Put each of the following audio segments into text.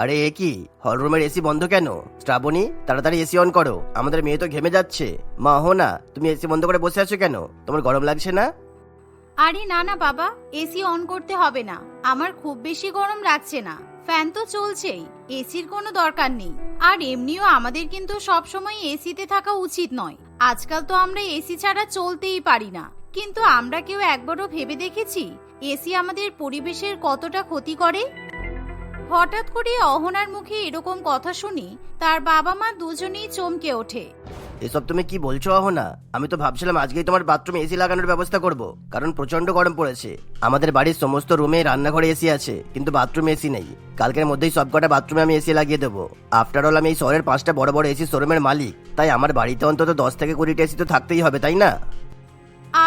আরে এ কি? হলরুমের এসি বন্ধ কেন? শ্রাবণী, তাড়াতাড়ি এসি অন করো। আমাদের মেয়ে তো ঘেমে যাচ্ছে। মা, হো না, তুমি এসি বন্ধ করে বসে আছো কেন? তোমার গরম লাগছে না? আরে না না বাবা, এসি অন করতে হবে না। আমার খুব বেশি গরম লাগছে না। ফ্যান তো চলছেই, এসির কোনো দরকার নেই। আর এমনিও আমাদের কিন্তু সব সময় এসিতে থাকা উচিত নয়। আজকাল তো আমরা এসি ছাড়া চলতেই পারি না। কিন্তু আমরা কেউ একবারও ভেবে দেখেছি, এসি আমাদের পরিবেশের কতটা ক্ষতি করে? হঠাৎ করে অহনার মুখে এরকম কথা শুনি তার বাবা মা দুজনেই চমকে ওঠে। এসব তুমি কি বলছো অহনা? আমি তো ভাবছিলাম আজকেই তোমার বাথরুমে এসি লাগানোর ব্যবস্থা করব কারণ প্রচণ্ড গরম পড়েছে। আমাদের বাড়ির সমস্ত রুমে রান্নাঘরে এসি আছে কিন্তু বাথরুমে এসি নেই। কালকের মধ্যেই সবকটা বাথরুমে আমি এসি লাগিয়ে দেবো। আফটার অল আমি এই শহরের পাঁচটা বড় বড় এসি শোরুমের মালিক তাই আমার বাড়িতে অন্তত দশ থেকে কুড়িটা এসি তো থাকতেই হবে তাই না?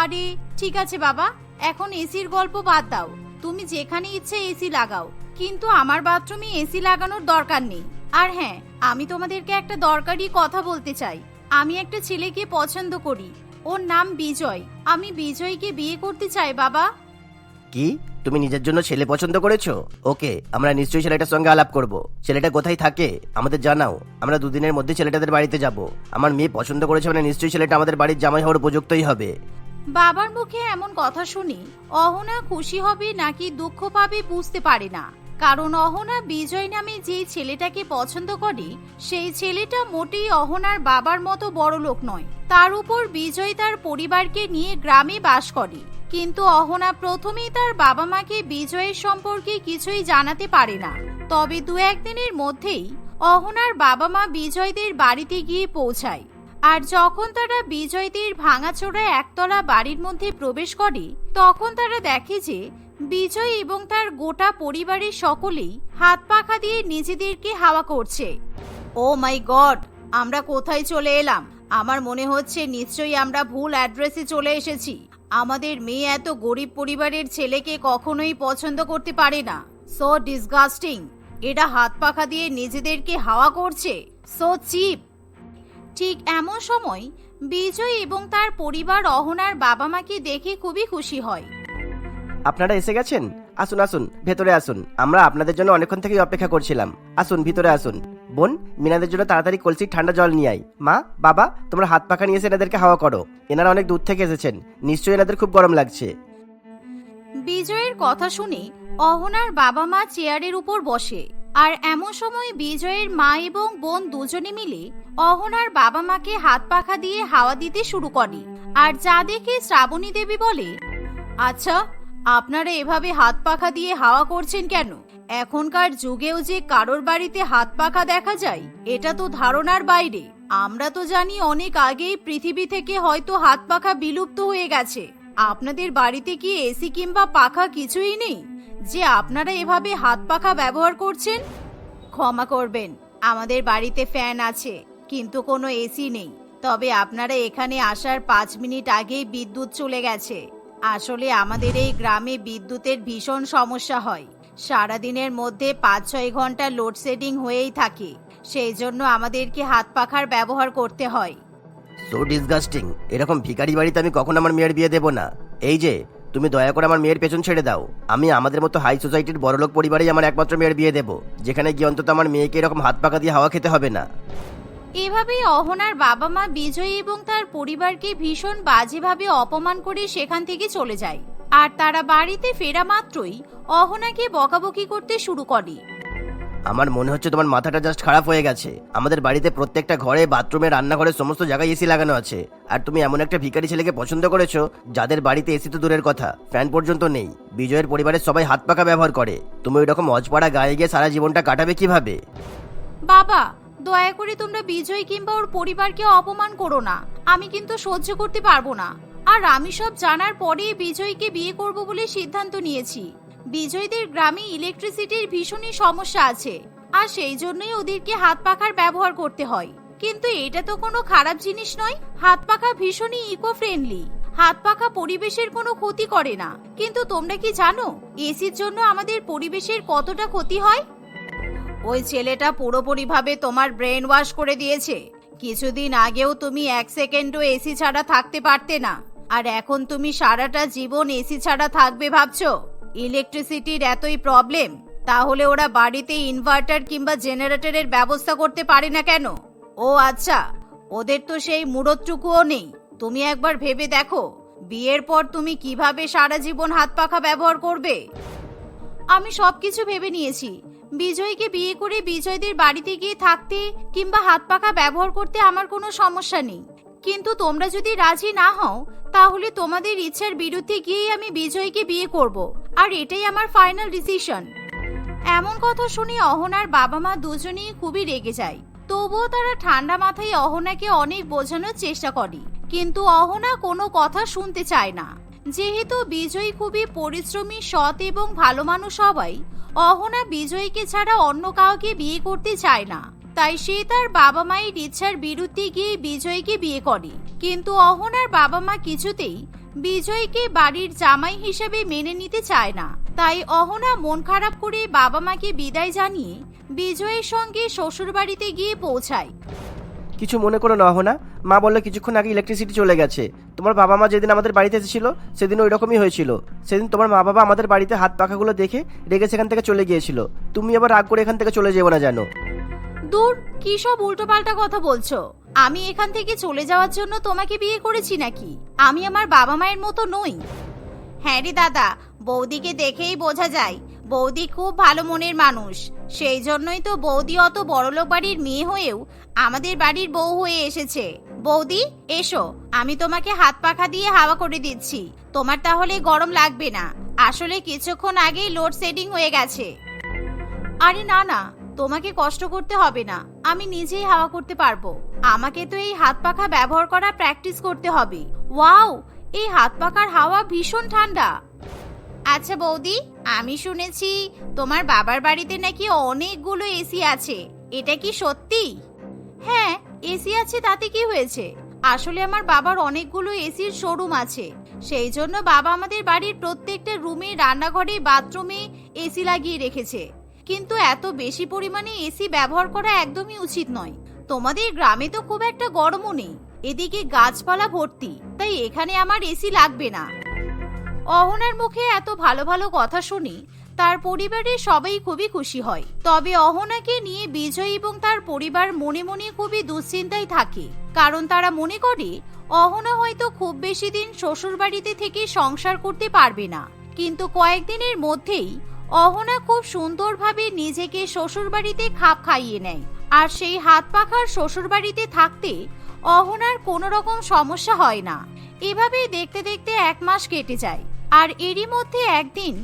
আরে ঠিক আছে বাবা এখন এসির গল্প বাদ দাও। তুমি যেখানে ইচ্ছে এসি লাগাও। কিন্তু আমার বাথরুমে এসি লাগানোর দরকার নেই। আর হ্যাঁ আমি তোমাদেরকে একটা দরকারি কথা বলতে চাই। আমি একটা ছেলেকে পছন্দ করি। ওর নাম বিজয়। আমি বিজয়কে বিয়ে করতে চাই বাবা। কি? তুমি নিজের জন্য ছেলে পছন্দ করেছ? ওকে আমরা নিশ্চয়ই ছেলেটার সঙ্গে আলাপ করব। ছেলেটা কোথায় থাকে? আমাদের জানাও। আমরা দুদিনের মধ্যে ছেলেটাদের বাড়িতে যাব। আমার মেয়ে পছন্দ করেছে মানে নিশ্চয়ই ছেলেটা আমাদের বাড়ির জামাই হওয়ার উপযুক্তই হবে। বাবার মুখে এমন কথা শুনি অহনা খুশি হবে নাকি দুঃখ পাবে বুঝতে পারে না। কারণ অহনা বিজয় নামে যেই ছেলেটাকে পছন্দ করে, সেই ছেলেটা মোটেই অহনার বাবার মতো বড় লোক নয়। তার উপর বিজয় তার পরিবারকে নিয়ে গ্রামে বাস করে। কিন্তু অহনা প্রথমেই তার বাবা মাকে বিজয়ের সম্পর্কে কিছুই জানাতে পারে না। তবে দু একদিনের মধ্যেই অহনার বাবা মা বিজয়দের বাড়িতে গিয়ে পৌঁছায়। আর যখন তারা বিজয়দের ভাঙাচোরা একতলা বাড়ির মধ্যে প্রবেশ করে, তখন তারা দেখে যে বিজয় এবং তার গোটা পরিবারের সকলেই হাত পাখা দিয়ে নিজেদেরকে হাওয়া করছে। ও মাই গড, আমরা কোথায় চলে এলাম? আমার মনে হচ্ছে নিশ্চয়ই আমরা ভুল অ্যাড্রেসে চলে এসেছি। আমাদের মেয়ে এত গরিব পরিবারের ছেলেকে কখনোই পছন্দ করতে পারে না। সো ডিসগাস্টিং এরা হাত পাখা দিয়ে নিজেদেরকে হাওয়া করছে। সো চিপ ঠিক এমন সময় বিজয় এবং তার পরিবার অহনার বাবা মাকে দেখে খুবই খুশি হয়। আপনারা এসে গেছেন? আসুন আসুন, ভেতরে আসুন। আমরা আপনাদের জন্য অনেকক্ষণ থেকেই অপেক্ষা করছিলাম। আসুন, ভিতরে আসুন। বোন, মিনাদের জন্য তাড়াতাড়ি কলসির ঠান্ডা জল নিয়ে আই মা, বাবা, তোমরা হাত পাখা নিয়ে এসে এনাদেরকে হাওয়া করো। এনারা অনেক দূর থেকে এসেছেন। নিশ্চয়ই এনাদের খুব গরম লাগছে। বিজয়ের কথা শুনে অহনার বাবা মা চেয়ারের উপর বসে। আর এমন সময় বিজয়ের মা এবং বোন দুজনে মিলে অহনার বাবা মাকে হাত পাখা দিয়ে হাওয়া দিতে শুরু করে। আর যা দেখে শ্রাবণী দেবী বলে আচ্ছা আপনারা এভাবে হাত পাখা দিয়ে হাওয়া করছেন কেন? এখনকার যুগেও যে কারোর বাড়িতে হাত পাখা দেখা যায়, এটা তো ধারণার বাইরে। আমরা তো জানি অনেক আগেই পৃথিবী থেকে হয়তো হাত পাখা বিলুপ্ত হয়ে গেছে। আপনাদের বাড়িতে কি এসি কিংবা পাখা কিছুই নেই? যে আপনারা এভাবে হাত পাখা ব্যবহার করছেন? ক্ষমা করবেন, আমাদের বাড়িতে ফ্যান আছে, কিন্তু কোনো এসি নেই। তবে আপনারা এখানে আসার পাঁচ মিনিট আগেই বিদ্যুৎ চলে গেছে। আসলে আমাদের এই গ্রামে বিদ্যুতের ভীষণ সমস্যা হয়। সারাদিনের মধ্যে পাঁচ ছয় ঘণ্টা লোডশেডিং হয়েই থাকে। সেই জন্য আমাদেরকে হাত পাখার ব্যবহার করতে হয়। সো ডিসগাস্টিং এরকম ভিখারি বাড়িতে আমি কখনো আমার মেয়ের বিয়ে দেবো না। এই যে, তুমি দয়া করে আমার মেয়ের পেছন ছেড়ে দাও। আমি আমাদের মতো হাই সোসাইটির বড়লোক পরিবারেই আমার একমাত্র মেয়ের বিয়ে দেবো। যেখানে গিয়ে অন্তত আমার মেয়েকে এরকম হাত পাকা দিয়ে হাওয়া খেতে হবে না। এভাবেই অহনার বাবা মা বিজয়ী এবং তার পরিবারকে ভীষণ বাজেভাবে অপমান করে সেখান থেকে চলে যায়। আর তারা বাড়িতে ফেরা মাত্রই অহনাকে বকাবকি করতে শুরু করে। আমার মনে হচ্ছে তোমার মাথাটা জাস্ট খারাপ হয়ে গেছে। আমাদের বাড়িতে প্রত্যেকটা ঘরে বাথরুমে রান্নাঘরে সমস্ত জায়গায় এসি লাগানো আছে। আর তুমি এমন একটা ভিখারি ছেলেকে পছন্দ করেছ যাদের বাড়িতে এসি তো দূরের কথা ফ্যান পর্যন্ত নেই। বিজয়ের পরিবারের সবাই হাত পাকা ব্যবহার করে। তুমি ওই রকম অজপাড়া গায়ে গিয়ে সারা জীবনটা কাটাবে কীভাবে? বাবা দয়া করে তোমরা বিজয় কিংবা ওর পরিবারকে অপমান করো না। আমি কিন্তু সহ্য করতে পারব না। আর আমি সব জানার পরে বিজয়কে বিয়ে করব বলে সিদ্ধান্ত নিয়েছি। বিজয়দের গ্রামে ইলেকট্রিসিটির ভীষণই সমস্যা আছে। আর সেই জন্যই ওদেরকে হাত পাখার ব্যবহার করতে হয়। কিন্তু এটা তো কোনো খারাপ জিনিস নয়। হাত পাখা ভীষণই ইকো ফ্রেন্ডলি হাত পাখা পরিবেশের কোনো ক্ষতি করে না। কিন্তু তোমরা কি জানো, এসির জন্য আমাদের পরিবেশের কতটা ক্ষতি হয়? ওই ছেলেটা পুরোপুরিভাবে তোমার ব্রেন ওয়াশ করে দিয়েছে। কিছুদিন আগেও তুমি এক সেকেন্ডও এসি ছাড়া থাকতে পারতে না। আর এখন তুমি সারাটা জীবন এসি ছাড়া থাকবে ভাবছ? ইলেকট্রিসিটির এতই প্রবলেম, তাহলে ওরা বাড়িতে ইনভার্টার কিংবা জেনারেটরের ব্যবস্থা করতে পারে না কেন? ও আচ্ছা ওদের তো সেই মুড়োটুকুও নেই। তুমি একবার ভেবে দেখো, বিয়ের পর তুমি কীভাবে সারা জীবন হাত পাখা ব্যবহার করবে? আমি সবকিছু ভেবে নিয়েছি বিজয়কে বিয়ে করে বিজয়দের বাড়িতে গিয়ে থাকতে কিংবা হাত পাখা ব্যবহার করতে আমার কোনো সমস্যা নেই। কিন্তু তোমরা যদি রাজি না হও, তাহলে তোমাদের ইচ্ছার বিরুদ্ধে গিয়েই আমি বিজয়কে বিয়ে করব, আর এটাই আমার ফাইনাল ডিসিশন এমন কথা শুনে অহনার বাবা মা দুজনেই খুবই রেগে যায়। তবুও তারা ঠান্ডা মাথায় অহনাকে অনেক বোঝানোর চেষ্টা করে, কিন্তু অহনা কোনো কথা শুনতে চায় না। যেহেতু বিজয় খুবই পরিশ্রমী, সৎ এবং ভালো মানুষ হওয়ায় অহনা বিজয়কে ছাড়া অন্য কাউকে বিয়ে করতে চায় না। তাই সে তার বাবা মায়ের ইচ্ছার বিরুদ্ধে গিয়ে বিজয়কে বিয়ে করে। কিন্তু অহনার বাবা মা কিছুতেই বিজয়কে বাড়ির জামাই হিসেবে মেনে নিতে চায় না। তাই অহনা মন খারাপ করে বাবা মাকে বিদায় জানিয়ে বিজয়ের সঙ্গে শ্বশুরবাড়িতে গিয়ে পৌঁছায়। কিছু মনে করো না মা বলল, কিছুক্ষণ আগে ইলেকট্রিসিটি চলে গেছে। তোমার বাবা মা যেদিন আমাদের বাড়িতে এসেছিল সেদিন ওই রকমই হয়েছিল। সেদিন তোমার মা বাবা আমাদের বাড়িতে হাত পাখাগুলো দেখে রেগে সেখান থেকে চলে গিয়েছিল। তুমি আবার রাগ করে এখান থেকে চলে যেও না জানো। দূর, কি সব উল্টোপাল্টা কথা বলছো? আমি এখান থেকে চলে যাওয়ার জন্য তোমাকে বিয়ে করেছি নাকি? আমি আমার বাবা মায়ের মতো নই। হ্যাঁ রে দাদা, বৌদিকে দেখেই বোঝা যায়। বৌদি খুব ভালো মনের মানুষ। সেই জন্যই তো বৌদি অত বড়লোক বাড়ির মেয়ে হয়েও আমাদের বাড়ির বউ হয়ে এসেছে। বৌদি, এসো। আমি তোমাকে হাত পাখা দিয়ে হাওয়া করে দিচ্ছি। তোমার তাহলে গরম লাগবে না। আসলে কিছুক্ষণ আগেই লোড সেটিং হয়ে গেছে। আরে না না। তোমাকে কষ্ট করতে হবে না। আমি নিজেই হাওয়া করতে পারব। আমাকে তো এই হাত পাখা ব্যবহার করা প্র্যাকটিস করতে হবে। ওয়াও! এই হাত পাখার হাওয়া ভীষণ ঠান্ডা। আচ্ছা বৌদি, আমি শুনেছি তোমার বাবার বাড়িতে নাকি অনেকগুলো এসি আছে। এটা কি সত্যি? হ্যাঁ এসি আছে তাতে কি হয়েছে? আসলে আমার বাবার অনেকগুলো এসির শোরুম আছে। সেই জন্য বাবা আমাদের বাড়ির প্রত্যেকটা রুমে, রান্নাঘরে, বাথরুমে এসি লাগিয়ে রেখেছে। কিন্তু এত বেশি পরিমাণে এসি ব্যবহার করা একদমই উচিত নয়। তোমাদের গ্রামে তো খুব একটা গরমও নেই। এদিকে গাছপালা ভর্তি, তাই এখানে আমার এসি লাগবে না। অহনার মুখে এত ভালো ভালো কথা শুনি, তার পরিবারের সবাই খুবই খুশি হয়। তবে অহনাকে নিয়ে বিজয় এবং তার পরিবার মনে মনে খুবই দুশ্চিন্তায় থাকে। কারণ তারা মনে করে, অহনা হয়তো খুব বেশি দিন শ্বশুরবাড়িতে থেকে সংসার করতে পারবে না। কিন্তু কয়েকদিনের মধ্যেই, অহনা খুব সুন্দরভাবে নিজেকে শ্বশুরবাড়িতে খাপ খাইয়ে নেয়। আর সেই হাত পাখার শ্বশুরবাড়িতে থাকতে, অহনার কোনো রকম সমস্যা হয় না। এভাবেই দেখতে দেখতে এক মাস কেটে যায়। আর এরই মধ্যে একদিন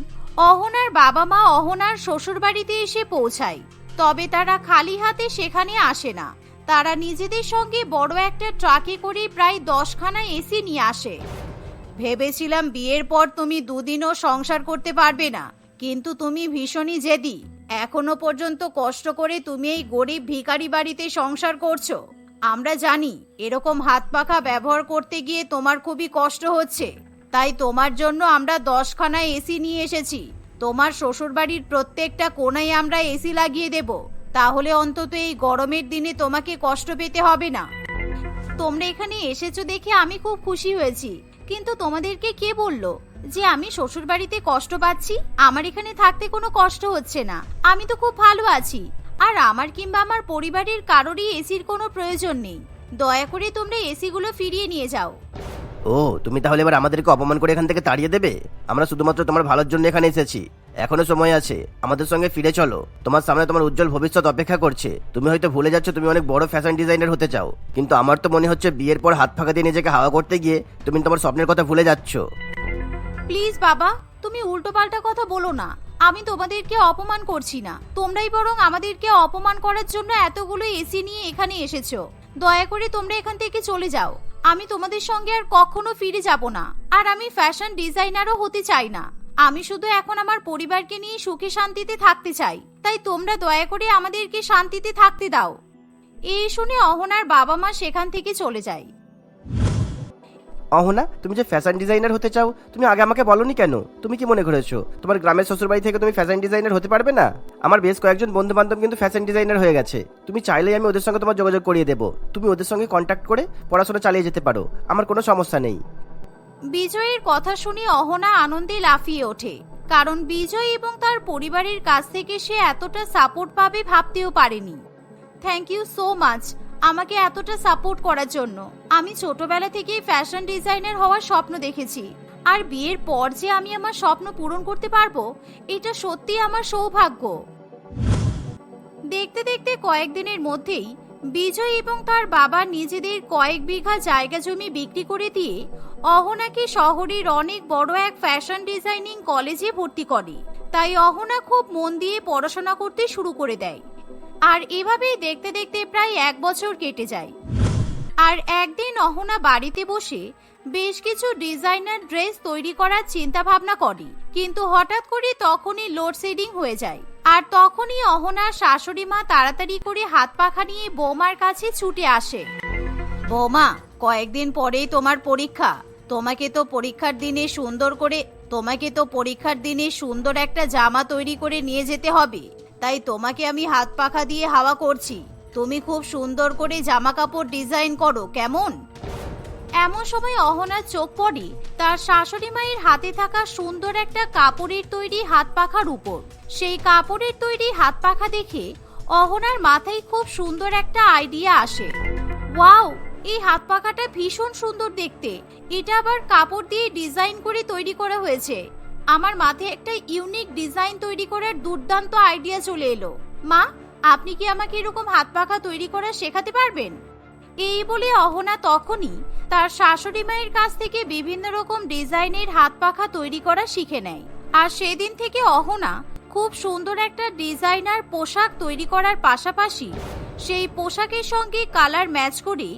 অহনার বাবা মা অহনার শ্বশুরবাড়িতে এসে পৌঁছায়। তবে তারা খালি হাতে সেখানে আসে না। তারা নিজেদের সঙ্গে বড় একটা ট্রাকে করে প্রায় দশখানা এসি নিয়ে আসে। ভেবেছিলাম বিয়ের পর তুমি দুদিনও সংসার করতে পারবে না, কিন্তু তুমি ভীষণই জেদি। এখনও পর্যন্ত কষ্ট করে তুমি এই গরিব ভিখারি বাড়িতে সংসার করছ। আমরা জানি এরকম হাত পাখা ব্যবহার করতে গিয়ে তোমার খুবই কষ্ট হচ্ছে। তাই তোমার জন্য আমরা দশখানা এসি নিয়ে এসেছি। তোমার শ্বশুরবাড়ির প্রত্যেকটা কোনায় আমরা এসি লাগিয়ে দেব। তাহলে অন্তত এই গরমের দিনে তোমাকে কষ্ট পেতে হবে না। তোমরা এখানে এসেছ দেখে আমি খুব খুশি হয়েছি। কিন্তু তোমাদেরকে কে বলল যে আমি শ্বশুর বাড়িতে কষ্ট পাচ্ছি? আমার এখানে থাকতে কোনো কষ্ট হচ্ছে না। আমি তো খুব ভালো আছি। আর আমার কিংবা আমার পরিবারের কারোরই এসির কোনো প্রয়োজন নেই। দয়া করে তোমরা এসিগুলো ফিরিয়ে নিয়ে যাও। ও, তুমি তাহলে এবার আমাদেরকে অপমান করে এখান থেকে তাড়িয়ে দেবে? আমরা শুধুমাত্র তোমার ভালোর জন্য এখানে এসেছি। এখনও সময় আছে। আমাদের সঙ্গে ফিরে চলো। তোমার সামনে তোমার উজ্জ্বল ভবিষ্যৎ অপেক্ষা করছে। তুমি হয়তো ভুলে যাচ্ছ তুমি অনেক বড় ফ্যাশন ডিজাইনার হতে চাও। কিন্তু আমার তো মনে হচ্ছে বিয়ের পর হাত ফাঁকা দিয়ে নিজেকে হাওয়া করতে গিয়ে তুমি তোমার স্বপ্নের কথা ভুলে যাচ্ছ। প্লিজ বাবা, তুমি উল্টোপাল্টা কথা বলো না। আমি তোমাদেরকে অপমান করছি না। তোমরাই বরং আমাদেরকে অপমান করার জন্য এতগুলো এসি নিয়ে এখানে এসেছ। দয়া করে তোমরা এখান থেকে চলে যাও। আমি তোমাদের সঙ্গে আর কখনো ফিরে যাব না। আর আমি ফ্যাশন ডিজাইনারও হতে চাই না। আমি শুধু এখন আমার পরিবারকে নিয়ে সুখে শান্তিতে থাকতে চাই। তাই তোমরা দয়া করে আমাদেরকে শান্তিতে থাকতে দাও। এই শুনে অহনার বাবা মা সেখান থেকে চলে যায়। অহনা, তুমি যে ফ্যাশন ডিজাইনার হতে চাও, তুমি আগে আমাকে বলনি কেন? তুমি কি মনে করেছ? তোমার গ্রামের শ্বশুরবাড়ি থেকে তুমি ফ্যাশন ডিজাইনার হতে পারবে না? আমার বেশ কয়েকজন বন্ধু বান্ধব কিন্তু ফ্যাশন ডিজাইনার হয়ে গেছে। তুমি চাইলেই আমি ওদের সঙ্গে তোমার যোগাযোগ করিয়ে দেবো। তুমি ওদের সঙ্গে কন্ট্যাক্ট করে পড়াশোনা চালিয়ে যেতে পারো। আমার কোনো সমস্যা নেই। বিজয়ের কথা শুনে অহনা আনন্দে লাফিয়ে ওঠে। কারণ বিজয় এবং তার পরিবারের কাছ থেকে সে এতটা সাপোর্ট পাবে ভাবতেও পারেনি। থ্যাংক ইউ সো মাচ আমাকে এতটা সাপোর্ট করার জন্য। আমি ছোটবেলা থেকেই ফ্যাশন ডিজাইনার হওয়ার স্বপ্ন দেখেছি। আর বিয়ের পর যে আমি আমার স্বপ্ন পূরণ করতে পারব, এটা সত্যি আমার সৌভাগ্য। দেখতে দেখতে কয়েকদিনের মধ্যেই বিজয় এবং তার বাবা নিজেদের কয়েক বিঘা জায়গা জমি বিক্রি করে দিয়ে অহনাকে শহরের অনেক বড় এক ফ্যাশন ডিজাইনিং কলেজে ভর্তি করে। তাই অহনা খুব মন দিয়ে পড়াশোনা করতে শুরু করে দেয়। আর এভাবেই দেখতে দেখতে প্রায় এক বছর কেটে যায়। আর একদিন অহনা বাড়িতে বসে বেশ কিছু ডিজাইনার ড্রেস তৈরি করার চিন্তা ভাবনা করে। কিন্তু হঠাৎ করে তখনই লোডশেডিং হয়ে যায়। আর তখনই অহনার শাশুড়ি মা তাড়াতাড়ি করে হাত পাখা নিয়ে বৌমার কাছে ছুটে আসে। বৌমা, কয়েকদিন পরেই তোমার পরীক্ষা। তোমাকে তো পরীক্ষার দিনে সুন্দর করে, তোমাকে তো পরীক্ষার দিনে সুন্দর একটা জামা তৈরি করে নিয়ে যেতে হবে। তাই তোমাকে আমি হাত পাখা দিয়ে হাওয়া করছি। তুমি খুব সুন্দর করে জামা কাপড় ডিজাইন করো, কেমন? এমন সময় অহনার চোখ পড়ে, তার শাশুড়ি মায়ের হাতে থাকা সুন্দর একটা কাপড়ের তৈরি হাত পাখার উপর। সেই কাপড়ের তৈরি হাত পাখা দেখে অহনার মাথায় খুব সুন্দর একটা আইডিয়া আসে। ওয়াও, এই হাত পাখাটা ভীষণ সুন্দর দেখতে। এটা আবার কাপড় দিয়ে ডিজাইন করে তৈরি করা হয়েছে। আমার মাথায় একটা ইউনিক ডিজাইন তৈরি করার দুর্দান্ত আইডিয়া চলে এলো। মা, আপনি কি আমাকে এরকম হাত পাখা তৈরি করা শেখাতে পারবেন? এই বলে অহনা তখনই তার শাশুড়ি মায়ের কাছ থেকে বিভিন্ন রকম ডিজাইনের হাত পাখা তৈরি করা শিখে নেয়। আর সেদিন থেকে অহনা খুব সুন্দর একটা ডিজাইনার পোশাক তৈরি করার পাশাপাশি সেই পোশাকের সঙ্গে কালার ম্যাচ করে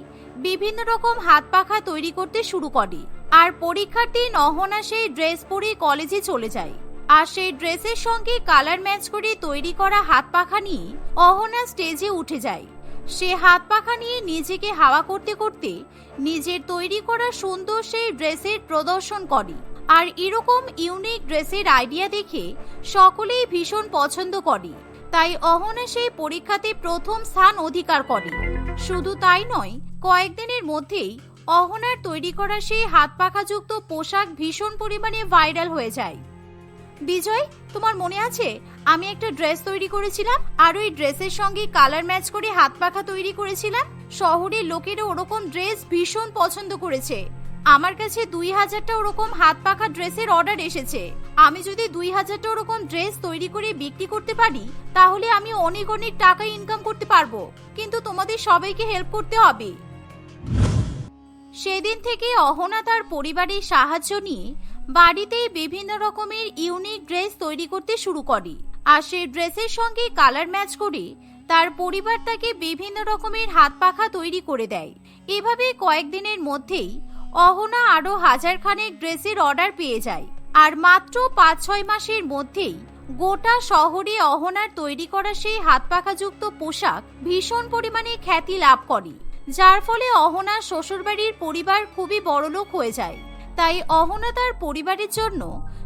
বিভিন্ন রকম হাত পাখা তৈরি করতে শুরু করে। আর পরীক্ষার দিন অহনা সেই ড্রেস পরে কলেজে চলে যায়। আর সেই ড্রেসের সঙ্গে কালার ম্যাচ করে তৈরি করা হাত পাখা নিয়ে অহনা স্টেজে উঠে যায়। সে হাত পাখা নিয়ে নিজেকে হাওয়া করতে করতে নিজের তৈরি করা সুন্দর সেই ড্রেসের প্রদর্শন করে। আর এরকম ইউনিক ড্রেসের আইডিয়া দেখে সকলেই ভীষণ পছন্দ করে। তাই অহনা সেই পরীক্ষাতে প্রথম স্থান অধিকার করে। শুধু তাই নয়, কয়েকদিনের মধ্যেই অহনার তৈরি করা সেই হাত পাখাযুক্ত পোশাক ভীষণ পরিমাণে ভাইরাল হয়ে যায়। বিজয়, তোমার মনে আছে? আমি একটা ড্রেস তৈরি করেছিলাম, আর ওই ড্রেসের সঙ্গে কালার ম্যাচ করে হাত পাখা তৈরি করেছিলাম। শহরের লোকেরা ওরকম ড্রেস ভীষণ পছন্দ করেছে। আমার কাছে দুই হাজারটা ওরকম হাত পাখা ড্রেসের অর্ডার এসেছে। আমি যদি দুই হাজারটা ওরকম ড্রেস তৈরি করে বিক্রি করতে পারি, তাহলে আমি অনেক অনেক টাকা ইনকাম করতে পারব। কিন্তু তোমাদের সবাইকে হেল্প করতে হবে। সেদিন থেকে অহনা তার পরিবারের সাহায্য নিয়ে বাড়িতেই বিভিন্ন রকমের ইউনিক ড্রেস তৈরি করতে শুরু করে। আর সেই ড্রেসের সঙ্গে কালার ম্যাচ করে তার পরিবার তাকে বিভিন্ন রকমের হাত পাখা তৈরি করে দেয়। এভাবে কয়েকদিনের মধ্যেই অহনা আরও হাজার খানেক ড্রেসের অর্ডার পেয়ে যায়। আর মাত্র পাঁচ ছয় মাসের মধ্যেই গোটা শহরে অহনার তৈরি করা সেই হাত পাখাযুক্ত পোশাক ভীষণ পরিমাণে খ্যাতি লাভ করে। যার ফলে অহনা শ্বশুরবাড়ির পরিবার খুবই বড়লোক হয়ে যায়। তাই অহনা তার পরিবারের জন্য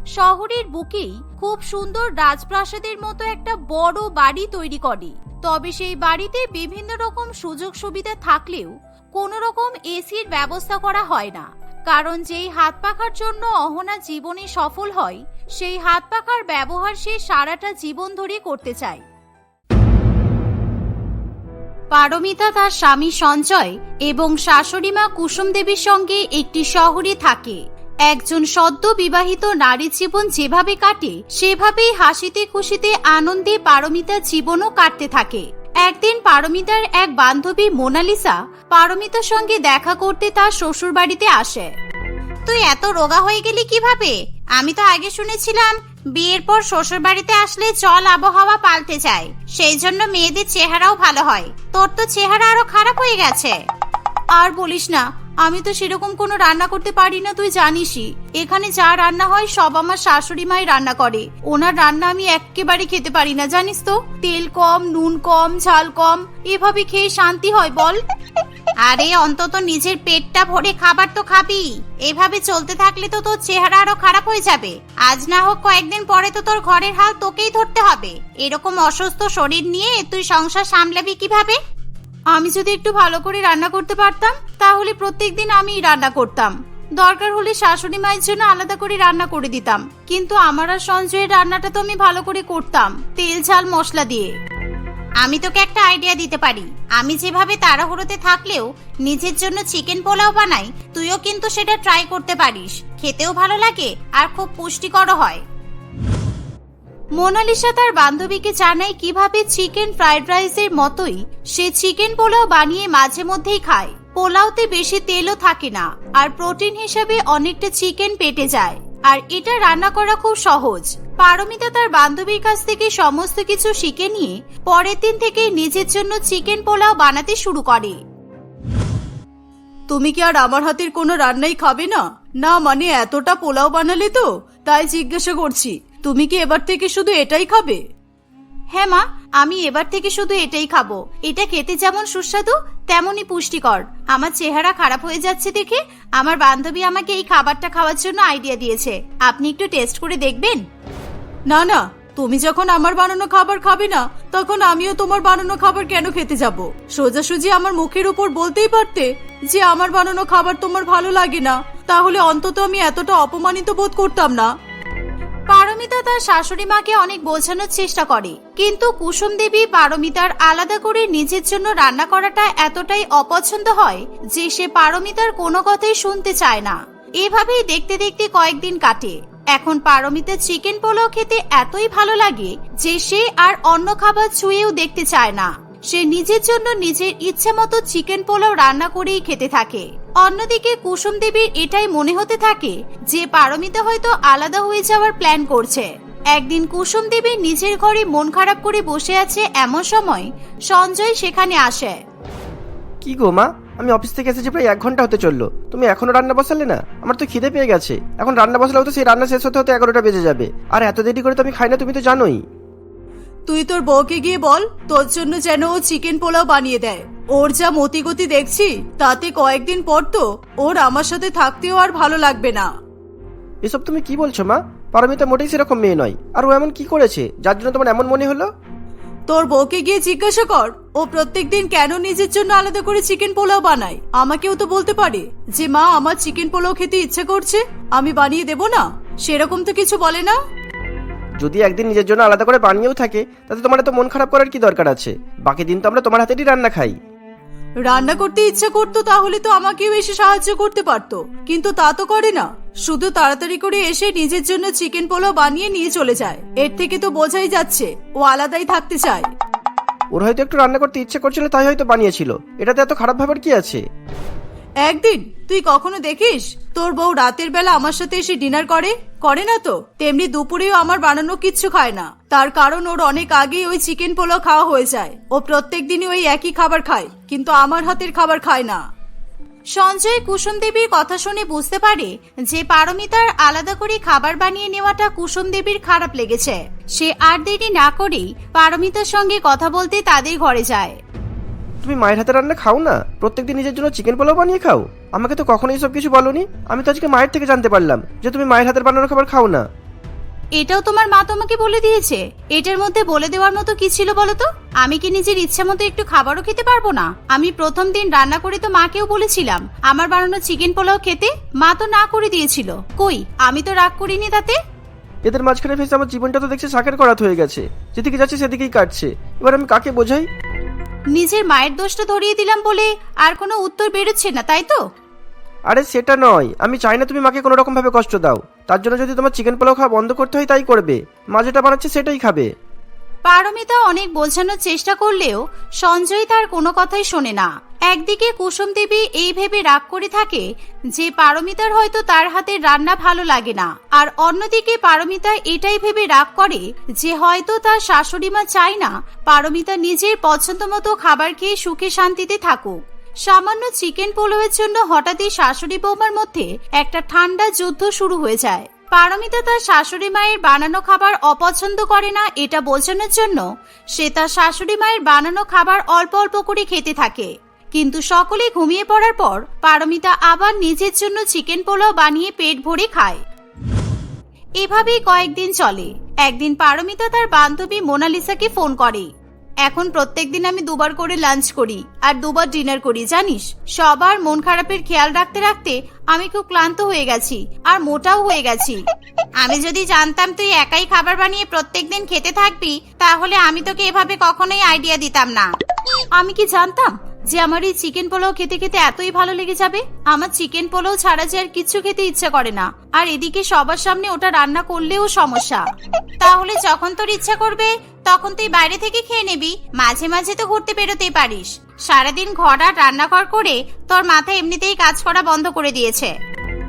শহরের বুকেই খুব সুন্দর রাজপ্রাসাদের মতো একটা বড় বাড়ি তৈরি করে। তবে সেই বাড়িতে বিভিন্ন রকম সুযোগ সুবিধা থাকলেও কোনো রকম এসির ব্যবস্থা করা হয় না। কারণ যেই হাত পাখার জন্য অহনা জীবনে সফল হয়, সেই হাত পাখার ব্যবহার সে সারাটা জীবন ধরে করতে চায়। পারমিতা তার স্বামী সঞ্জয় এবং শাশুড়িমা কুসুম দেবীর সঙ্গে একটি শহরে থাকে। একজন সদ্য বিবাহিত নারী জীবন যেভাবে কাটে, সেভাবেই হাসিতে খুশিতে আনন্দে পারমিতার জীবনও কাটতে থাকে। একদিন পারমিতার এক বান্ধবী মোনালিসা পারমিতার সঙ্গে দেখা করতে তার শ্বশুর বাড়িতে আসে। তুই এত রোগা হয়ে গেলি কীভাবে? আমি তো আগে শুনেছিলাম বিয়ের পর শ্বশুর বাড়িতে আসলে জল আবহাওয়া পাল্টে যায়। সেই জন্য মেয়েদের চেহারাও ভালো হয়। তোর তো চেহারা আরও খারাপ হয়ে গেছে। আর বলিস না, আমি তো সেরকম কোনো রান্না করতে পারি না, তুই জানিসই। এখানে যা রান্না হয়, সব আমার শাশুড়ি মাই রান্না করে। ওনার রান্না আমি একেবারে খেতে পারি না, জানিস তো? তেল কম, নুন কম, ঝাল কম, এভাবে খেয়ে শান্তি হয়, বল। আরে, অন্তত নিজের পেটটা ভরে খাবার তো খাবি। এভাবে চলতে থাকলে তো তোর চেহারা আরও খারাপ হয়ে যাবে। আজ না হোক কয়েকদিন পরে তো তোর ঘরের হাল তোকেই ধরতে হবে। এরকম অসুস্থ শরীর নিয়ে তুই সংসার সামলাবি কীভাবে? আমি যদি একটু ভালো করে রান্না করতে পারতাম, তাহলে প্রত্যেকদিন আমি রান্না করতাম। দরকার হলে শাশুড়ি মায়ের জন্য আলাদা করে রান্না করে দিতাম। কিন্তু আমার আর সঞ্জয়ের রান্নাটা তো আমি ভালো করে করতাম, তেল, ঝাল, মশলা দিয়ে। আমি তোকে একটা আইডিয়া দিতে পারি। আমি যেভাবে তাড়াহুড়োতে থাকলেও নিজের জন্য চিকেন পোলাও বানাই, তুইও কিন্তু সেটা ট্রাই করতে পারিস। খেতেও ভালো লাগে আর খুব পুষ্টিকরও হয়। মোনালিসা তার বান্ধবীকে জানায় কীভাবে চিকেন ফ্রাইড রাইসের মতোই সে চিকেন পোলাও বানিয়ে মাঝে মধ্যেই খায়। পোলাওতে বেশি তেলও থাকে না, আর প্রোটিন হিসেবে অনেকটা চিকেন পেটে যায়। আর এটা রান্না করা খুব সহজ। পারমিতা তার বান্ধবীর কাছ থেকে সমস্ত কিছু শিখে নিয়ে পরের দিন থেকে নিজের জন্য চিকেন পোলাও বানাতে শুরু করে। তুমি কি আর আমার হাতের কোনো রান্নাই খাবে না? না মানে এতটা পোলাও বানালে তো? তাই জিজ্ঞাসা করছি, তুমি কি এবার থেকে শুধু এটাই খাবে? হ্যাঁ মা, আমি এবার থেকে শুধু এটাই খাব। এটা খেতে যেমন সুস্বাদু, তেমনই পুষ্টিকর। আমার চেহারা খারাপ হয়ে যাচ্ছে দেখে আমার বান্ধবী আমাকে এই খাবারটা খাওয়ার জন্য আইডিয়া দিয়েছে। আপনি একটু টেস্ট করে দেখবেন? না না, তুমি যখন আমার বানানো খাবার খাবে না, তখন আমিও তোমার বানানো খাবার কেন খেতে যাব? সোজাসুজি আমার মুখের উপর বলতেই পারতে যে আমার বানানো খাবার তোমার ভালো লাগে না। তাহলে অন্তত আমি এতটা অপমানিত বোধ করতাম না। পারমিতা তার শাশুড়ি মাকে অনেক বোঝানোর চেষ্টা করে, কিন্তু কুসুম দেবী পারমিতার আলাদা করে নিজের জন্য রান্না করাটা এতটাই অপছন্দ হয় যে সে পারমিতার কোনো কথাই শুনতে চায় না। এভাবেই দেখতে দেখতে কয়েকদিন কাটে। এখন পারমিতা চিকেন পোলাও খেতে এতই ভালো লাগে যে সে আর অন্য খাবার ছুঁয়েও দেখতে চায় না। সে নিজের জন্য নিজের ইচ্ছে মতো চিকেন পোলাও রান্না করেই খেতে থাকে। অন্যদিকে কুসুম দেবীর এটাই মনে হতে থাকে যে পারমিতা হয়তো আলাদা হয়ে যাওয়ার প্ল্যান করছে। একদিন কুসুম দেবী নিজের ঘরে মন খারাপ করে বসে আছে এমন সময় সঞ্জয় সেখানে আসে। কি গো মা? আমি অফিস থেকে এসেছি প্রায় এক ঘণ্টা হতে চলল। তুমি এখনও রান্না বসালে না? আমার তো খিদে পেয়ে গেছে। এখন রান্না বসালেও তো সেই রান্না শেষ হতে হতে এগারোটা বেজে যাবে। আর এত দেরি করে তো আমি খাই না, তুমি তো জানোই। তুই তোর বউকে গিয়ে বল তোর জন্য যেন ও চিকেন পোলাও বানিয়ে দেয়। ওর যা মতিগতি দেখছি তাতে কয়েকদিন পর তো ওর আমার সাথে থাকতেও আর ভালো লাগবে না। এসব তুমি কি বলছো মা? পারমিতা মোটেই সেরকম মেয়ে নয়। আর ও এমন কি করেছে যার জন্য তোমার এমন মনে হলো? তোর বউকে গিয়ে জিজ্ঞাসা কর ও প্রত্যেকদিন কেন নিজের জন্য আলাদা করে চিকেন পোলাও বানায়? আমাকেও তো বলতে পারে যে মা আমার চিকেন পোলাও খেতে ইচ্ছে করছে আমি বানিয়ে দেব না? সেরকম তো কিছু বলে না? যদি একদিন নিজের জন্য আলাদা করে বানিয়েও থাকে তাতে তোমার এত মন খারাপ করার কি দরকার আছে? বাকি দিন তো আমরা তোমার হাতেরই রান্না খাই। রান্না করতে ইচ্ছা করতো তাহলে তো আমাকেও এসে সাহায্য করতে পারতো কিন্তু তা তো করে না। শুধু তাড়াতাড়ি করে এসে নিজের জন্য চিকেন পোলাও বানিয়ে নিয়ে চলে যায়। এর থেকে তো বোঝাই যাচ্ছে ও আলাদাই থাকতে চায়। ওর হয়তো একটু রান্না করতে ইচ্ছে করছিল তাই হয়তো বানিয়েছিল। এটাতে এত খারাপ ভাবার কি আছে? একদিন, তুই কখনো দেখিস, তোর বউ রাতের বেলা আমার সাথে এসে ডিনার করে? করে না তো? তেমনি দুপুরেও আমার বানানো কিচ্ছু খায় না। তার কারণ ওর অনেক আগেই ওই চিকেন পোলাও খাওয়া হয়ে যায়। ও প্রত্যেক দিনই ওই একই খাবার খায়, কিন্তু আমার হাতের খাবার খায় না। সঞ্জয় কুসুম দেবীর কথা শুনে বুঝতে পারে যে পারমিতার আলাদা করে খাবার বানিয়ে নেওয়াটা কুসুম দেবীর খারাপ লেগেছে। সে আর দেরি না করেই পারমিতার সঙ্গে কথা বলতে তাদের ঘরে যায়। তুমি মায়ের হাতে রান্না খাও না? প্রত্যেকদিন নিজের জন্য চিকেন পোলাও বানিয়ে খাও? আমাকে তো কখনোই সব কিছু বলনি। আমি তো আজকে মায়ের থেকে জানতে পারলাম যে তুমি মায়ের হাতের বানানো খাবার খাও না। এটাও তোমার মা তোমাকে বলে দিয়েছে। এটার মধ্যে বলে দেওয়ার মতো কি ছিল বলো তো? আমি কি নিজের ইচ্ছা মতো একটু খাবারও খেতে পারব না? আমি প্রথম দিন রান্না করে তো মাকেও বলেছিলাম আমার বানানো চিকেন পোলাও খেতে মা তো না করে দিয়েছিল। কই আমি তো রাগ করিনি তাতে? এদের মাঝখানে ফেসে আমার জীবনটা তো দেখছি শাকের করাত হয়ে গেছে। যেদিকে যাচ্ছে সেদিকেই কাটছে। এবার আমি কাকে বোঝাই? নিজের মায়ের দোষটা ধরিয়ে দিলাম বলে আর কোনো উত্তর বেরোচ্ছে না তাই তো? আরে সেটা নয়। আমি চাই না তুমি মাকে কোনো রকম ভাবে কষ্ট দাও। তার জন্য যদি তোমার চিকেন পোলাও খাওয়া বন্ধ করতে হয় তাই করবে। মা যেটা বানাচ্ছে সেটাই খাবে। পারমিতা অনেক বোঝানোর চেষ্টা করলেও সঞ্জয় তার কোনো কথাই শোনে না। একদিকে কুসুম দেবী এই ভেবে রাগ করে থাকে যে পারমিতার হয়তো তার হাতের রান্না ভালো লাগে না। আর অন্যদিকে পারমিতা এটাই ভেবে রাগ করে যে হয়তো তার শাশুড়ি মা চায় না পারমিতা নিজের পছন্দ মতো খাবার খেয়ে সুখে শান্তিতে থাকুক। সামান্য চিকেন পোলোয়ের জন্য হঠাৎই শাশুড়ি বৌমার মধ্যে একটা ঠান্ডা যুদ্ধ শুরু হয়ে যায়। পারমিতা তার শাশুড়ি মায়ের বানানো খাবার অপছন্দ করে না এটা বোঝানোর জন্য সে তার শাশুড়ি মায়ের বানানো খাবার অল্প অল্প করে খেতে থাকে। কিন্তু সকলে ঘুমিয়ে পড়ার পর পারমিতা আবার নিজের জন্য চিকেন পোলাও বানিয়ে পেট ভরে খায়। এভাবেই কয়েকদিন চলে। একদিন পারমিতা তার বান্ধবী মোনালিসাকে ফোন করে। এখন প্রত্যেক দিন আমি দুবার করে লাঞ্চ করি আর দুবার ডিনার করি, জানিস? সবার মন খারাপের খেয়াল রাখতে রাখতে আমি খুব ক্লান্ত হয়ে গেছি আর মোটাও হয়ে গেছি। আমি যদি জানতাম তুই একাই খাবার বানিয়ে প্রত্যেক দিন খেতে থাকবি, তাহলে আমি তোকে এভাবে কখনোই আইডিয়া দিতাম না। আমি কি জানতাম? যে আমার এই চিকেন পোলাও খেতে খেতে এতই ভালো লেগে যাবে? আমার চিকেন পোলাও ছাড়া যে আর কিছু খেতে ইচ্ছা করে না। আর এদিকে সবার সামনে ওটা রান্না করলেও সমস্যা। তাহলে যখন তোর ইচ্ছা করবে, তখন তুই বাইরে থেকে খেয়ে নিবি। মাঝে মাঝে তো ঘুরতে বেরোতেই পারিস। সারাদিন ঘর আর রান্নাঘর করে তোর মাথা এমনিতেই কাজ করা বন্ধ করে দিয়েছে।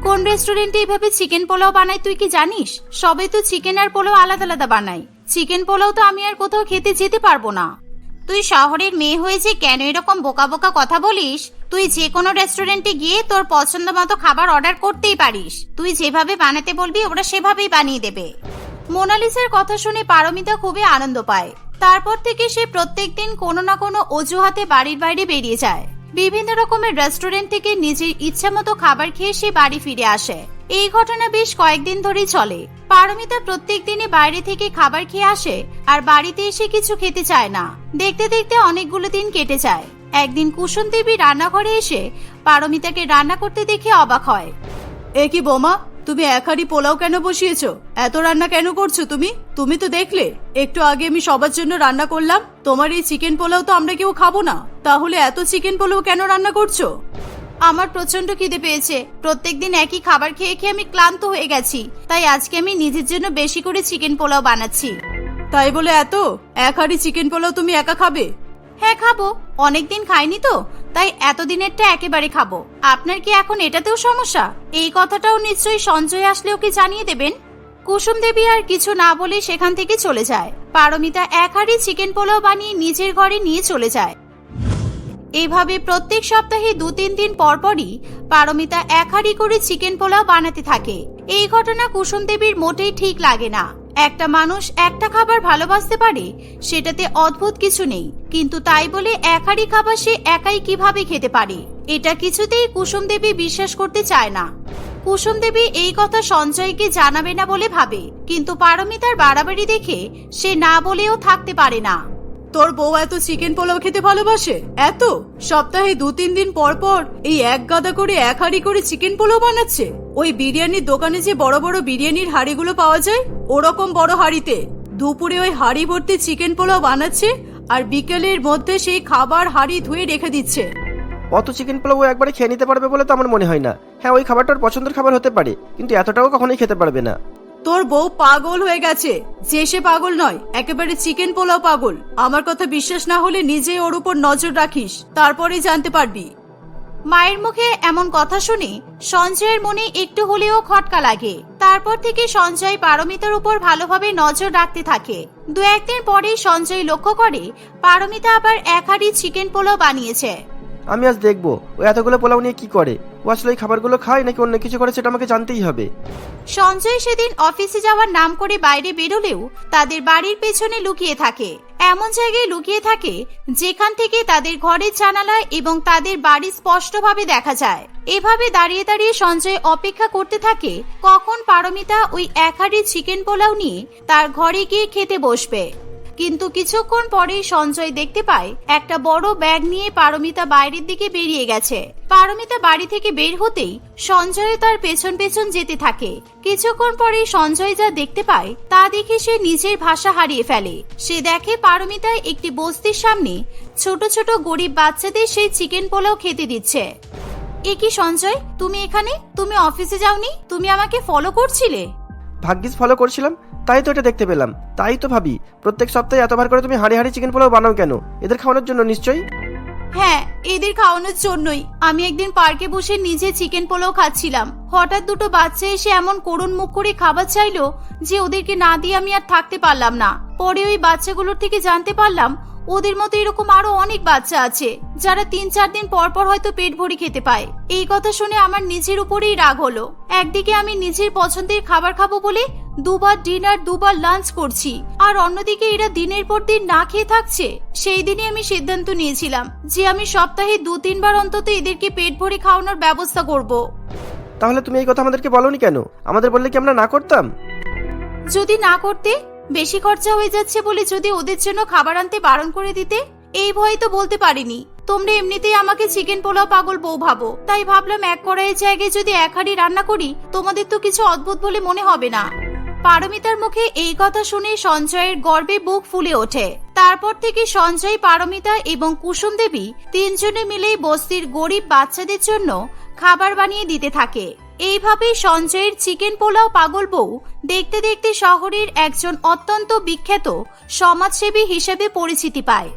কোন রেস্টুরেন্টে এইভাবে চিকেন পোলাও বানায় তুই কি জানিস? সবাই তো চিকেন আর পোলাও আলাদা আলাদা বানায়। চিকেন পোলাও তো আমি আর কোথাও খেতে যেতে পারব না। তুই শহরের মেয়ে হয়েছে কেন এরকম বোকা বোকা কথা বলিস? তুই যে কোনো রেস্টুরেন্টে গিয়ে তোর পছন্দ মতো খাবার অর্ডার করতেই পারিস। তুই যেভাবে বানাতে বলবি, ওরা সেভাবেই বানিয়ে দেবে। মোনালিসার কথা শুনে পারমিতা খুবই আনন্দ পায়। তারপর থেকে সে প্রত্যেক দিন কোনো না কোনো অজুহাতে বাড়ির বাইরে বেরিয়ে যায়। বিভিন্ন রকমের রেস্টুরেন্ট থেকে নিজের ইচ্ছা মতো খাবার খেয়ে সে বাড়ি ফিরে আসে। এই ঘটনা বেশ কয়েকদিন ধরেই চলে। পারমিতা প্রত্যেক দিনে বাইরে থেকে খাবার খেয়ে আসে আর বাড়িতে এসে কিছু খেতে চায় না। দেখতে দেখতে অনেকগুলো দিন কেটে যায়। একদিন কুসুম দেবী রান্নাঘরে এসে পারমিতাকে রান্না করতে দেখে অবাক হয়। এ কি বোমা, তুমি এক হাঁড়ি পোলাও কেন বসিয়েছো? এত রান্না কেন করছ তুমি? তুমি তো দেখলে, একটু আগে আমি সবার জন্য রান্না করলাম। তোমার এই চিকেন পোলাও তো আমরা কেউ খাব না। তাহলে এত চিকেন পোলাও কেন রান্না করছ? আমার প্রচণ্ড খিদে পেয়েছে। প্রত্যেকদিন একই খাবার খেয়ে খেয়ে আমি ক্লান্ত হয়ে গেছি। তাই আজকে আমি নিজের জন্য বেশি করে চিকেন পোলাও বানাচ্ছি। তাই বলে এত? এক হাঁড়ি চিকেন পোলাও তুমি একা খাবে? হ্যাঁ খাব। অনেকদিন খাইনি তো তাই এতদিনেরটা একেবারে খাব। আপনার কি এখন এটাতেও সমস্যা? এই কথাটাও নিশ্চয়ই সঞ্জয় আসলে ওকে জানিয়ে দেবেন। কুসুম দেবী আর কিছু না বলে সেখান থেকে চলে যায়। পারমিতা এক হাঁড়ি চিকেন পোলাও বানিয়ে নিজের ঘরে নিয়ে চলে যায়। এইভাবে প্রত্যেক সপ্তাহে দু তিন দিন পরপরই পারমিতা এক হাঁড়ি করে চিকেন পোলাও বানাতে থাকে। এই ঘটনা কুসুম দেবীর মোটেই ঠিক লাগে না। একটা মানুষ একটা খাবার ভালোবাসতে পারে, সেটাতে অদ্ভুত কিছু নেই। কিন্তু তাই বলে এক হাঁড়ি খাবার সে একাই কীভাবে খেতে পারে? এটা কিছুতেই কুসুম দেবী বিশ্বাস করতে চায় না। কুসুম দেবী এই কথা সঞ্জয়কে জানাবে না বলে ভাবে, কিন্তু পারমিতার বাড়াবাড়ি দেখে সে না বলেও থাকতে পারে না। তোর বউ এত চিকেন পোলাও খেতে ভালোবাসে? এত? সপ্তাহে দু, তিন দিন পর পর এই এক গাদা করে এক হাঁড়ি করে চিকেন পোলাও বানাচ্ছে? ওই বিরিয়ানির দোকানে যে বড় বড় বিরিয়ানির হাঁড়িগুলো পাওয়া যায়, ওরকম বড় হাঁড়িতে। দুপুরে ওই হাঁড়ি ভর্তি চিকেন পোলাও বানাচ্ছে আর বিকেলের মধ্যে সেই খাবার হাঁড়ি ধুয়ে রেখে দিচ্ছে। অত চিকেন পোলাও একবারে খেয়ে নিতে পারবে বলে তো আমার মনে হয় না। হ্যাঁ ওই খাবারটা ওর পছন্দের খাবার হতে পারে, কিন্তু এতটাও কখনোই খেতে পারবে না। তোর বউ পাগল হয়ে গেছে। যে সে পাগল নয়, একেবারে চিকেন পোলাও পাগল। আমার কথা বিশ্বাস না হলে নিজে ওর উপর নজর রাখিস, তারপরেই জানতে পারবি। মায়ের মুখে এমন কথা শুনে সঞ্জয়ের মনে একটু হলেও খটকা লাগে। তারপর থেকে সঞ্জয় পারমিতার উপর ভালোভাবে নজর রাখতে থাকে। দু একদিন পরেই সঞ্জয় লক্ষ্য করে, পারমিতা আবার এক হাঁড়ি চিকেন পোলাও বানিয়েছে। আমি আজ দেখব। ও এতগুলো পোলাও নিয়ে কি করে? ও আসলে ওই খাবারগুলো খায় নাকি অন্য কিছু করে সেটা আমাকে জানতেই হবে। সঞ্জয় সেদিন অফিসে যাওয়ার নাম করে বাইরে বেরোলেও তাদের বাড়ির পেছনে লুকিয়ে থাকে। এমন জায়গায় লুকিয়ে থাকে যেখান থেকে তাদের ঘরের জানালা এবং তাদের বাড়ি স্পষ্টভাবে দেখা যায়। এভাবে দাঁড়িয়ে দাঁড়িয়ে সঞ্জয় অপেক্ষা করতে থাকে কখন পারমিতা ওই এক হাঁড়ি চিকেন পোলাও নিয়ে তার ঘরে গিয়ে খেতে বসবে। কিন্তু কিছুক্ষণ পরেই সঞ্জয় দেখতে পায়, একটা বড় ব্যাগ নিয়ে পারমিতা বাইরের দিকে বেরিয়ে গেছে। পারমিতা বাড়ি থেকে বের হতেই সঞ্জয় তার পেছন পেছন যেতে থাকে। কিছুক্ষণ পরেই সঞ্জয় যা দেখতে পায়, তা দেখে সে নিজের ভাষা হারিয়ে ফেলে। সে দেখে পারমিতা একটি বস্তির সামনে ছোট ছোট গরিব বাচ্চাদের সেই চিকেন পোলাও খেতে দিচ্ছে। এ কি সঞ্জয়, তুমি এখানে? তুমি অফিসে যাওনি? তুমি আমাকে ফলো করছিলে? ভাগ্যিস ফলো করছিলাম। তাই তো এটা দেখতে পেলাম। তাই তো ভাবি, প্রত্যেক সপ্তাহে এতবার করে তুমি হাড়ি হাড়ি চিকেন পোলাও বানাও কেন? এদের খাওয়ানোর জন্য নিশ্চয়ই? হ্যাঁ এদের খাওয়ানোর জন্যই। আমি একদিন পার্কে বসে নিজে চিকেন পোলাও খাচ্ছিলাম। হঠাৎ দুটো বাচ্চা এসে এমন করুণ মুখ করে খাবার চাইলো যে ওদেরকে না দিয়ে আমি আর থাকতে পারলাম না। পরে ওই বাচ্চাগুলোর থেকে জানতে পারলাম ওদের মতো এরকম আরও অনেক বাচ্চা আছে যারা তিন চার দিন পর পর হয়তো পেট ভরি খেতে পায়। এই কথা শুনে আমার নিজের উপরেই রাগ হলো। একদিকে আমি নিজের পছন্দের খাবার খাব বলে দুবার ডিনার দুবার লাঞ্চ করছি আর অন্যদিকে এরা দিনের পর দিন না খেয়ে থাকছে। সেই দিনই আমি সিদ্ধান্ত নিয়েছিলাম যে আমি সপ্তাহে দু তিনবার অন্তত এদেরকে পেট ভরে খাওয়ানোর ব্যবস্থা করব। তাহলে তুমি এই কথা আমাদেরকে বলনি কেন? আমাদের বললে কি আমরা না করতাম? যদি না করতে বেশি খরচা হয়ে যাচ্ছে বলে যদি ওদের জন্য খাবার আনতে বারণ করে দিতে? এই ভয়ে তো বলতে পারিনি। তোমরা এমনিতেই আমাকে চিকেন পোলাও পাগল বউ ভাবো। তাই ভাবলাম এক কড়াইয়ের জায়গায় যদি এক হাঁড়ি রান্না করি, তোমাদের তো কিছু অদ্ভুত বলে মনে হবে না। পারমিতার মুখে এই কথা শুনে সঞ্জয়ের গর্বে বুক ফুলে ওঠে। তারপর থেকে সঞ্জয়, পারমিতা এবং কুসুম দেবী তিনজনে মিলে বস্তির গরিব বাচ্চাদের জন্য খাবার বানিয়ে দিতে থাকে। এইভাবেই সঞ্জয়ের চিকেন পোলাও পাগল বউ দেখতে দেখতে শহরের একজন অত্যন্ত বিখ্যাত সমাজসেবী হিসেবে পরিচিতি পায়।